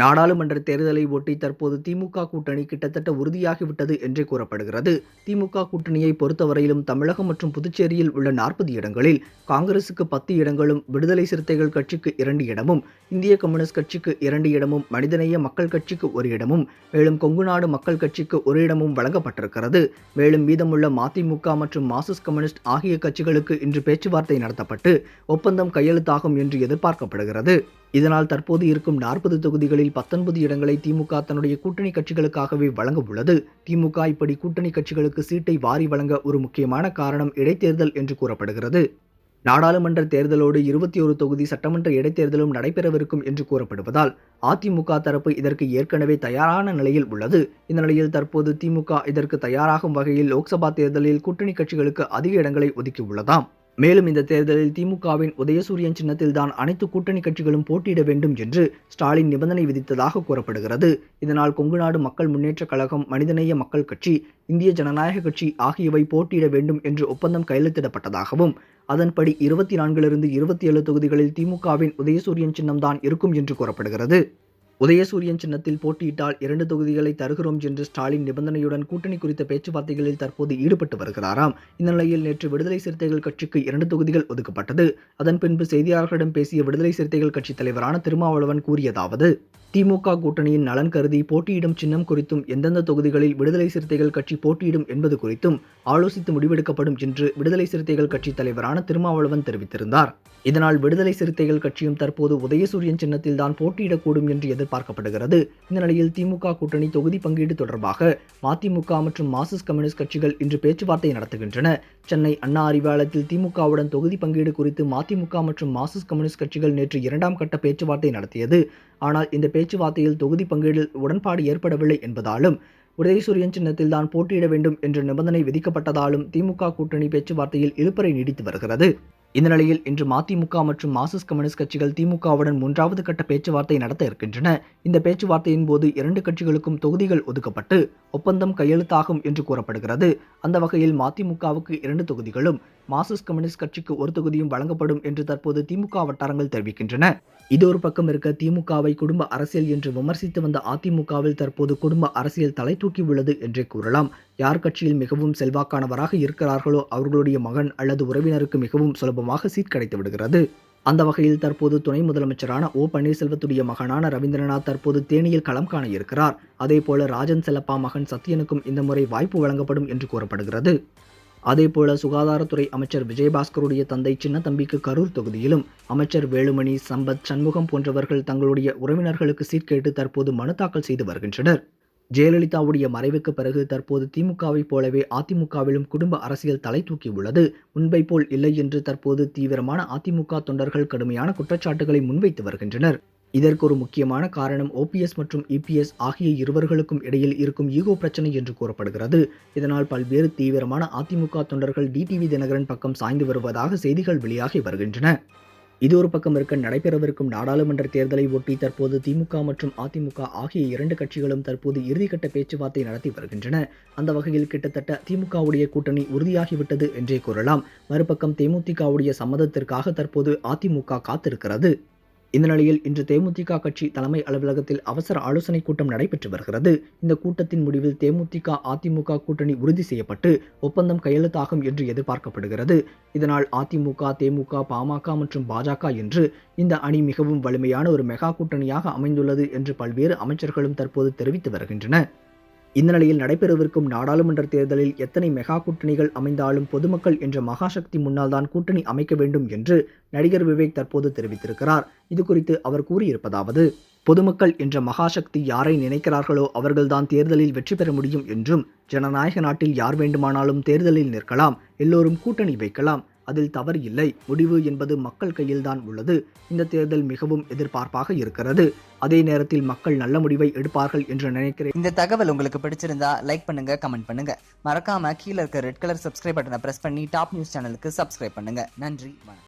நாடாளுமன்ற தேர்தலை ஒட்டி தற்போது திமுக கூட்டணி கிட்டத்தட்ட உறுதியாகிவிட்டது என்றே கூறப்படுகிறது. திமுக கூட்டணியை பொறுத்தவரையிலும் தமிழகம் மற்றும் புதுச்சேரியில் உள்ள நாற்பது இடங்களில் காங்கிரசுக்கு பத்து இடங்களும் விடுதலை சிறுத்தைகள் கட்சிக்கு இரண்டு இடமும் இந்திய கம்யூனிஸ்ட் கட்சிக்கு இரண்டு இடமும் மனிதநேய மக்கள் கட்சிக்கு ஒரு இடமும் மேலும் கொங்குநாடு மக்கள் கட்சிக்கு ஒரு இடமும் வழங்கப்பட்டிருக்கிறது. மேலும் மீதமுள்ள மதிமுக மற்றும் மார்க்சிஸ்ட் கம்யூனிஸ்ட் ஆகிய கட்சிகளுக்கு இன்று பேச்சுவார்த்தை நடத்தப்பட்டு ஒப்பந்தம் கையெழுத்தாகும் என்று எதிர்பார்க்கப்படுகிறது. இதனால் தற்போது இருக்கும் நாற்பது தொகுதிகளில் பத்தொன்பது இடங்களை திமுக தன்னுடைய கூட்டணி கட்சிகளுக்காகவே வழங்க உள்ளது. திமுக இப்படி கூட்டணி கட்சிகளுக்கு சீட்டை வாரி வழங்க ஒரு முக்கியமான காரணம் இடைத்தேர்தல் என்று கூறப்படுகிறது. நாடாளுமன்ற தேர்தலோடு இருபத்தி ஒரு தொகுதி சட்டமன்ற இடைத்தேர்தலும் நடைபெறவிருக்கும் என்று கூறப்படுவதால் அதிமுக தரப்பு இதற்கு ஏற்கனவே தயாரான நிலையில் உள்ளது. இந்த நிலையில் தற்போது திமுக இதற்கு தயாராகும் வகையில் லோக்சபா தேர்தலில் கூட்டணி கட்சிகளுக்கு அதிக இடங்களை ஒதுக்கியுள்ளதாம் மேலும் இந்த தேர்தலில் திமுகவின் உதயசூரியன் சின்னத்தில்தான் அனைத்து கூட்டணி கட்சிகளும் போட்டியிட வேண்டும் என்று ஸ்டாலின் நிபந்தனை விதித்ததாக கூறப்படுகிறது. இதனால் கொங்குநாடு மக்கள் முன்னேற்றக் கழகம் மனிதநேய மக்கள் கட்சி இந்திய ஜனநாயக கட்சி ஆகியவை போட்டியிட வேண்டும் என்று ஒப்பந்தம் கையெழுத்திடப்பட்டதாகவும் அதன்படி இருபத்தி நான்கிலிருந்து இருபத்தி ஏழு தொகுதிகளில் திமுகவின் உதயசூரியன் சின்னம்தான் இருக்கும் என்று கூறப்படுகிறது. உதயசூரியன் சின்னத்தில் போட்டியிட்டால் இரண்டு தொகுதிகளை தருகிறோம் என்று ஸ்டாலின் நிபந்தனையுடன் கூட்டணி குறித்த பேச்சுவார்த்தைகளில் தற்போது ஈடுபட்டு வருகிறாராம். இந்த நிலையில் நேற்று விடுதலை சிறுத்தைகள் கட்சிக்கு இரண்டு தொகுதிகள் ஒதுக்கப்பட்டது. அதன் பின்பு செய்தியாளர்களிடம் பேசிய விடுதலை சிறுத்தைகள் கட்சி தலைவரான திருமாவளவன் கூறியதாவது திமுக கூட்டணியின் நலன் கருதி போட்டியிடும் சின்னம் குறித்தும் எந்தெந்த தொகுதிகளில் விடுதலை சிறுத்தைகள் கட்சி போட்டியிடும் என்பது குறித்தும் ஆலோசித்து முடிவெடுக்கப்படும் என்று விடுதலை சிறுத்தைகள் கட்சி தலைவரான திருமாவளவன் தெரிவித்திருந்தார். இதனால் விடுதலை சிறுத்தைகள் கட்சியும் தற்போது உதயசூரியன் சின்னத்தில்தான் போட்டியிடக்கூடும் என்று எதிர்பார்க்கப்படுகிறது. இந்த நிலையில் திமுக கூட்டணி தொகுதி பங்கீடு தொடர்பாக மதிமுக மற்றும் மார்க்சிஸ்ட் கம்யூனிஸ்ட் கட்சிகள் இன்று பேச்சுவார்த்தை நடத்துகின்றன. சென்னை அண்ணா அறிவாலயத்தில் திமுகவுடன் தொகுதி பங்கீடு குறித்து மதிமுக மற்றும் மார்க்சிஸ்ட் கம்யூனிஸ்ட் கட்சிகள் நேற்று இரண்டாம் கட்ட பேச்சுவார்த்தை நடத்தியது. ஆனால் இந்த பேச்சுவார்த்தையில் தொகுதி பங்கீடில் உடன்பாடு ஏற்படவில்லை என்பதாலும் உதயசூரியன் சின்னத்தில் தான் போட்டியிட வேண்டும் என்ற நிபந்தனை விதிக்கப்பட்டதாலும் திமுக கூட்டணி பேச்சுவார்த்தையில் இழுப்பறை நீடித்து வருகிறது. இந்த நிலையில் இன்று மதிமுக மற்றும் மார்க்சிஸ்ட் கம்யூனிஸ்ட் கட்சிகள் திமுகவுடன் மூன்றாவது கட்ட பேச்சுவார்த்தை நடத்த இருக்கின்றன. இந்த பேச்சுவார்த்தையின் போது இரண்டு கட்சிகளுக்கும் தொகுதிகள் ஒதுக்கப்பட்டு ஒப்பந்தம் கையெழுத்தாகும் என்று கூறப்படுகிறது. அந்த வகையில் மதிமுகவுக்கு இரண்டு தொகுதிகளும் மார்க்சிஸ்ட் கம்யூனிஸ்ட் கட்சிக்கு ஒரு தொகுதியும் வழங்கப்படும் என்று தற்போது திமுக வட்டாரங்கள் தெரிவிக்கின்றன. இது ஒரு பக்கம் இருக்க திமுகவை குடும்ப அரசியல் என்று விமர்சித்து வந்த அதிமுகவில் தற்போது குடும்ப அரசியல் தலை தூக்கி உள்ளது என்றே கூறலாம். யார் கட்சியில் மிகவும் செல்வாக்கானவராக இருக்கிறார்களோ அவர்களுடைய மகன் அல்லது உறவினருக்கு மிகவும் சுலபமாக சீட் கிடைத்து விடுகிறது. அந்த வகையில் தற்போது துணை முதலமைச்சரான ஓ பன்னீர்செல்வத்துடைய மகனான ரவீந்திரநாத் தற்போது தேனியில் களம் காண இருக்கிறார். அதேபோல ராஜன் செல்லப்பா மகன் சத்யனுக்கும் இந்த முறை வாய்ப்பு வழங்கப்படும் என்று கூறப்படுகிறது. அதேபோல சுகாதாரத்துறை அமைச்சர் விஜயபாஸ்கருடைய தந்தை சின்ன தம்பிக்கு கரூர் தொகுதியிலும் அமைச்சர் வேலுமணி சம்பத் சண்முகம் போன்றவர்கள் தங்களுடைய உறவினர்களுக்கு சீர்கேட்டு தற்போது மனு தாக்கல் செய்து வருகின்றனர். ஜெயலலிதாவுடைய மறைவுக்கு பிறகு தற்போது திமுகவைப் போலவே அதிமுகவிலும் குடும்ப அரசியல் தலை தூக்கி உள்ளது. முன்பை போல் இல்லை என்று தற்போது தீவிரமான அதிமுக தொண்டர்கள் கடுமையான குற்றச்சாட்டுகளை முன்வைத்து வருகின்றனர். இதற்கு ஒரு முக்கியமான காரணம் ஓபிஎஸ் மற்றும் இபிஎஸ் ஆகிய இருவர்களுக்கும் இடையில் இருக்கும் ஈகோ பிரச்சனை என்று கூறப்படுகிறது. இதனால் பல்வேறு தீவிரமான அதிமுக தொண்டர்கள் டிடிவி தினகரன் பக்கம் சாய்ந்து வருவதாக செய்திகள் வெளியாகி வருகின்றன. இது ஒரு பக்கம் இருக்க நடைபெறவிருக்கும் நாடாளுமன்ற தேர்தலை ஒட்டி தற்போது திமுக மற்றும் அதிமுக ஆகிய இரண்டு கட்சிகளும் தற்போது இறுதிக்கட்ட பேச்சுவார்த்தை நடத்தி வருகின்றன. அந்த வகையில் கிட்டத்தட்ட திமுகவுடைய கூட்டணி உறுதியாகிவிட்டது என்றே கூறலாம். மறுபக்கம் தேமுதிகவுடைய சம்மதத்திற்காக தற்போது அதிமுக காத்திருக்கிறது. இந்த நிலையில் இன்று தேமுதிக கட்சி தலைமை அலுவலகத்தில் அவசர ஆலோசனை கூட்டம் நடைபெற்று வருகிறது. இந்த கூட்டத்தின் முடிவில் தேமுதிக அதிமுக கூட்டணி உறுதி செய்யப்பட்டு ஒப்பந்தம் கையெழுத்தாகும் என்று எதிர்பார்க்கப்படுகிறது. இதனால் அதிமுக தேமுக பாமக மற்றும் பாஜக என்று இந்த அணி மிகவும் வலிமையான ஒரு மெகா கூட்டணியாக அமைந்துள்ளது என்று பல்வேறு அமைச்சர்களும் தற்போது தெரிவித்து வருகின்றன இந்த நிலையில் நடைபெறவிருக்கும் நாடாளுமன்ற தேர்தலில் எத்தனை மெகா கூட்டணிகள் அமைந்தாலும் பொதுமக்கள் என்ற மகாசக்தி முன்னால் தான் கூட்டணி அமைக்க வேண்டும் என்று நடிகர் விவேக் தற்போது தெரிவித்திருக்கிறார். இது குறித்து அவர் கூறியிருப்பதாவது பொதுமக்கள் என்ற மகாசக்தி யாரை நினைக்கிறார்களோ அவர்கள்தான் தேர்தலில் வெற்றி பெற முடியும் என்றும் ஜனநாயக நாட்டில் யார் வேண்டுமானாலும் தேர்தலில் நிற்கலாம் எல்லோரும் கூட்டணி வைக்கலாம் அதில் தவறு இல்லை. முடிவு என்பது மக்கள் கையில்தான் உள்ளது. இந்த தேர்தல் மிகவும் எதிர்பார்ப்பாக இருக்கிறது. அதே நேரத்தில் மக்கள் நல்ல முடிவை எடுப்பார்கள் என்று நினைக்கிறேன். இந்த தகவல் உங்களுக்கு பிடிச்சிருந்தா லைக் பண்ணுங்க கமெண்ட் பண்ணுங்க. மறக்காம கீழே இருக்க ரெட் கலர் சப்ஸ்கிரைப் பட்டனை பிரஸ் பண்ணி டாப் நியூஸ் சேனலுக்கு சப்ஸ்கிரைப் பண்ணுங்க. நன்றி வணக்கம்.